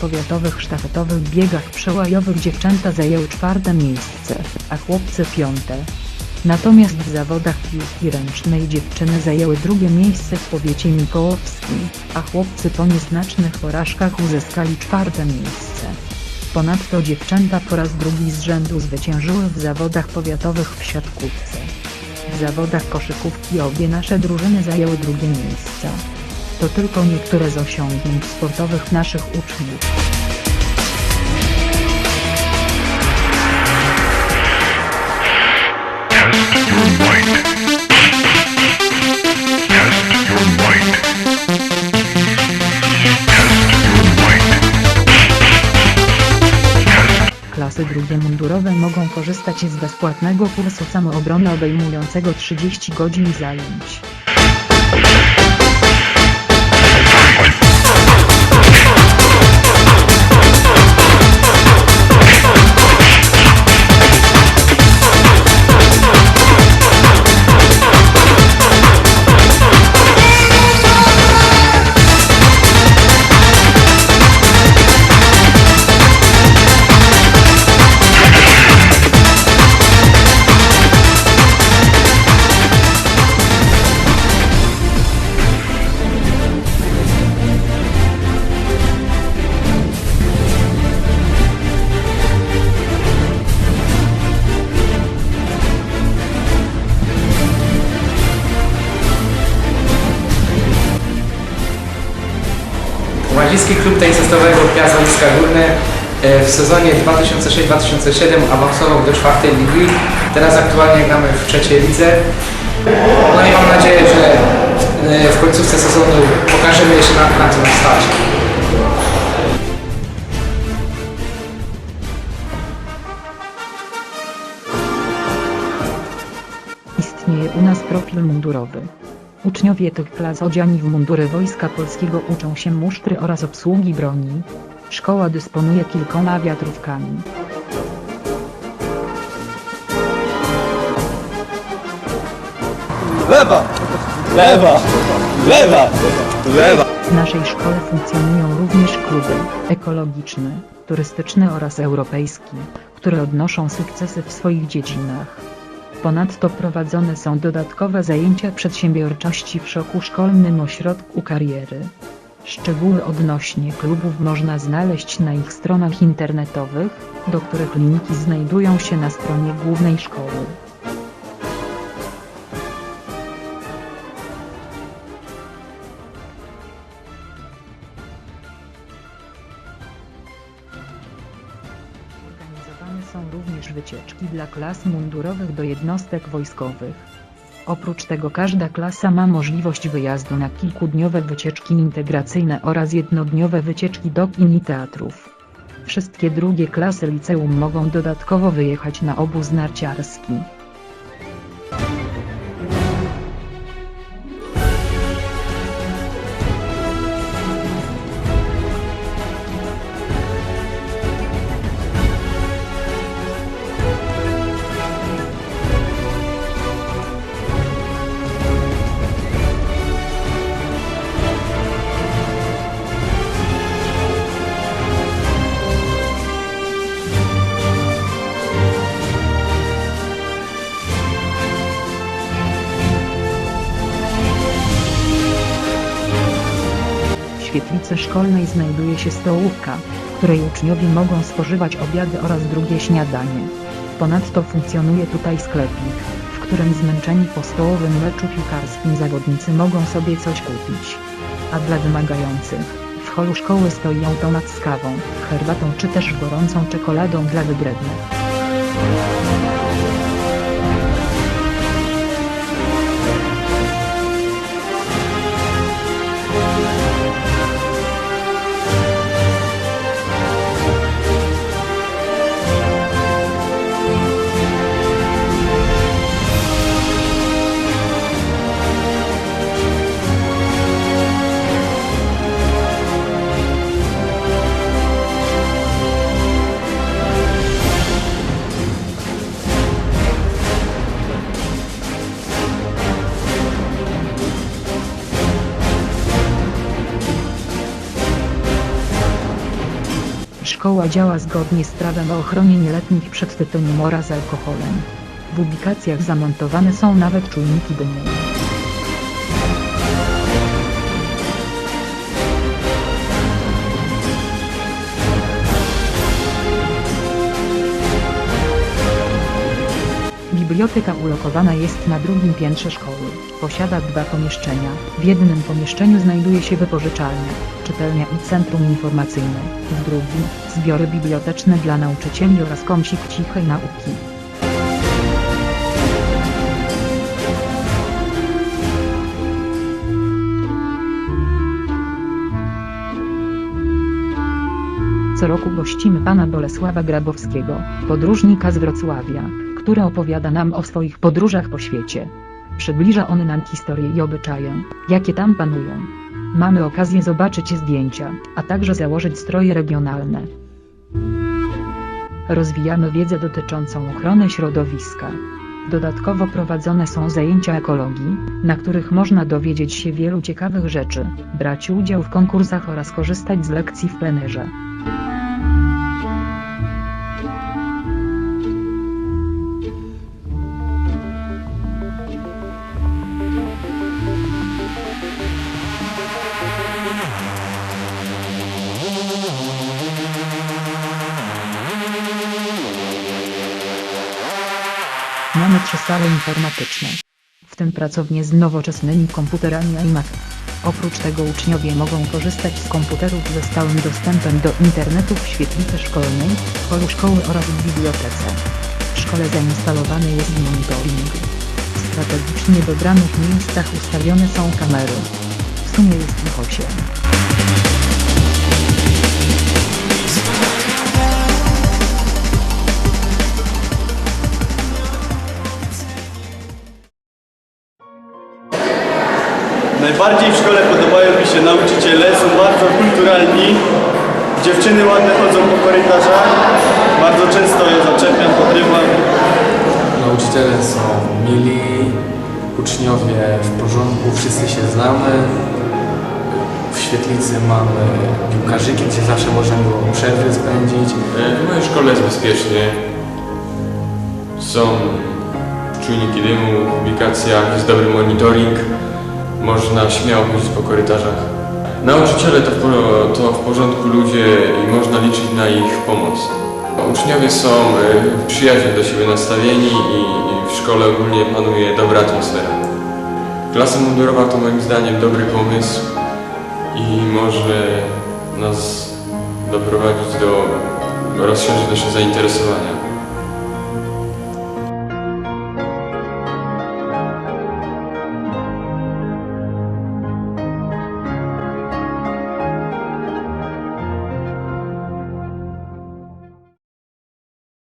powiatowych sztafetowych biegach przełajowych dziewczęta zajęły czwarte miejsce, a chłopcy piąte. Natomiast w zawodach piłki ręcznej dziewczyny zajęły drugie miejsce w powiecie mikołowskim, a chłopcy po nieznacznych porażkach uzyskali czwarte miejsce. Ponadto dziewczęta po raz drugi z rzędu zwyciężyły w zawodach powiatowych w siatkówce. W zawodach koszykówki obie nasze drużyny zajęły drugie miejsca. To tylko niektóre z osiągnięć sportowych naszych uczniów. Klasy drugie mundurowe mogą korzystać z bezpłatnego kursu samoobrony obejmującego 30 godzin zajęć. Łaziski Klub Tenisistowego Piast Wojska Górne e, w sezonie 2006-2007 awansował do czwartej ligi. Teraz aktualnie gramy w trzeciej lidze. No i mam nadzieję, że e, w końcówce sezonu pokażemy się na, na co stać. Istnieje u nas profil mundurowy. Uczniowie tych klas odziani w mundury Wojska Polskiego uczą się musztry oraz obsługi broni. Szkoła dysponuje kilkoma wiatrówkami. Lewa! Lewa! Lewa! Lewa! W naszej szkole funkcjonują również kluby ekologiczny, turystyczny oraz europejski, które odnoszą sukcesy w swoich dziedzinach. Ponadto prowadzone są dodatkowe zajęcia przedsiębiorczości w szoku szkolnym ośrodku kariery. Szczegóły odnośnie klubów można znaleźć na ich stronach internetowych, do których linki znajdują się na stronie głównej szkoły. Są również wycieczki dla klas mundurowych do jednostek wojskowych. Oprócz tego każda klasa ma możliwość wyjazdu na kilkudniowe wycieczki integracyjne oraz jednodniowe wycieczki do kin i teatrów. Wszystkie drugie klasy liceum mogą dodatkowo wyjechać na obóz narciarski. Świetlicy szkolnej znajduje się stołówka, w której uczniowie mogą spożywać obiady oraz drugie śniadanie. Ponadto funkcjonuje tutaj sklepik, w którym zmęczeni po stołowym meczu piłkarskim zawodnicy mogą sobie coś kupić. A dla wymagających, w holu szkoły stoi automat z kawą, herbatą czy też gorącą czekoladą dla wybrednych. Szkoła działa zgodnie z prawem o ochronie nieletnich przed tytoniem oraz alkoholem. W ubikacjach zamontowane są nawet czujniki dymu. Biblioteka ulokowana jest na drugim piętrze szkoły. Posiada dwa pomieszczenia. W jednym pomieszczeniu znajduje się wypożyczalnia, czytelnia i centrum informacyjne. W drugim zbiory biblioteczne dla nauczycieli oraz kącik cichej nauki. Co roku gościmy pana Bolesława Grabowskiego, podróżnika z Wrocławia, który opowiada nam o swoich podróżach po świecie. Przybliża on nam historię i obyczaje, jakie tam panują. Mamy okazję zobaczyć zdjęcia, a także założyć stroje regionalne. Rozwijamy wiedzę dotyczącą ochrony środowiska. Dodatkowo prowadzone są zajęcia ekologii, na których można dowiedzieć się wielu ciekawych rzeczy, brać udział w konkursach oraz korzystać z lekcji w plenerze. Trzy sale informatyczne. W tym pracownie z nowoczesnymi komputerami iMac. Oprócz tego uczniowie mogą korzystać z komputerów ze stałym dostępem do internetu w świetlicy szkolnej, w holu szkoły oraz w bibliotece. W szkole zainstalowany jest monitoring. W strategicznie dobranych miejscach ustawione są kamery. W sumie jest ich osiem. Najbardziej w szkole podobają mi się nauczyciele, są bardzo kulturalni. Dziewczyny ładne chodzą po korytarzach. Bardzo często je zaczepiam, podrywam. Nauczyciele są mili, uczniowie w porządku, wszyscy się znamy. W świetlicy mamy piłkarzyki, gdzie zawsze można było przerwy spędzić. W mojej szkole jest bezpiecznie. Są czujniki dymu, w ubikacjach, jest dobry monitoring. Można śmiało chodzić po korytarzach. Nauczyciele to to w porządku ludzie i można liczyć na ich pomoc. Uczniowie są y, przyjaźnie do siebie nastawieni i, i w szkole ogólnie panuje dobra atmosfera. Klasa mundurowa to moim zdaniem dobry pomysł i może nas doprowadzić do rozszerzyć nasze zainteresowania.